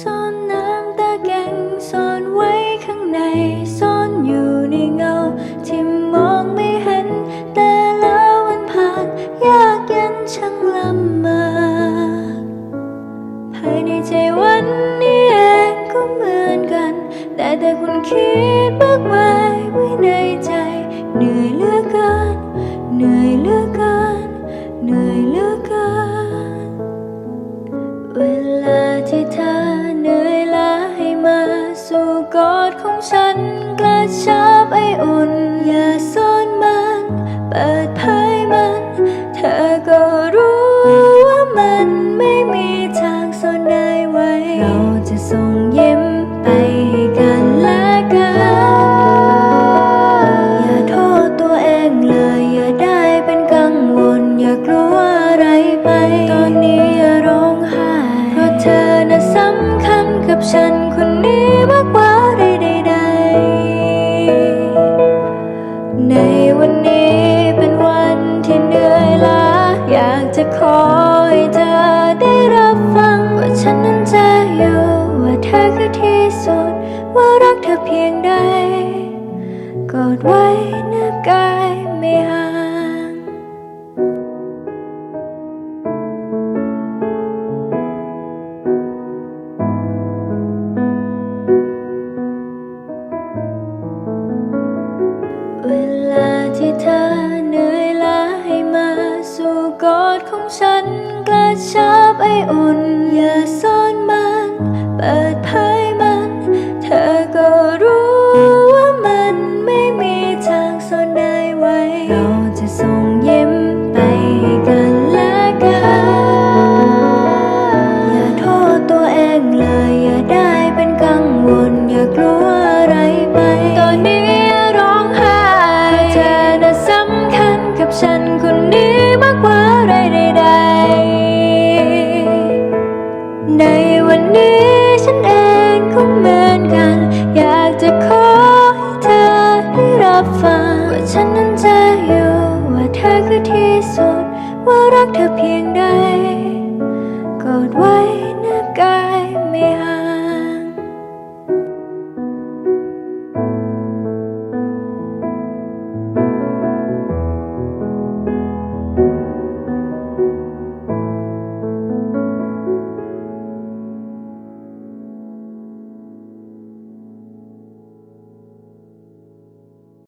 ซ่อนน้ำตาแก่งซ่อนไว้ข้างในซ่อนอยู่ในเงา ที่มองไม่เห็น แต่แล้ววันผ่านยากเย็นช่างลำบากภายในใจวันนี้เองก็เหมือนกัน แต่แต่คุณคิดมาก ไออุ่น อย่าซ่อนมัน เปิดเผยมัน เธอก็รู้ว่ามันไม่มีทางซ่อนได้ไว้ เราจะส่งยิ้มไปให้ อดของฉันกระชับไออุ่น อย่าซ่อนมัน เปิดเผยมัน เธอก็รู้ว่ามันไม่มีทางซ่อนได้ไว้ เราจะส่งยิ้มไปให้กันและกัน อย่าโทษตัวเองเลย อย่าได้เป็นกังวล อย่ากลัว ว่าฉันนั้นจะอยู่ว่าเธอคือที่สุด ว่ารักเธอเพียงใด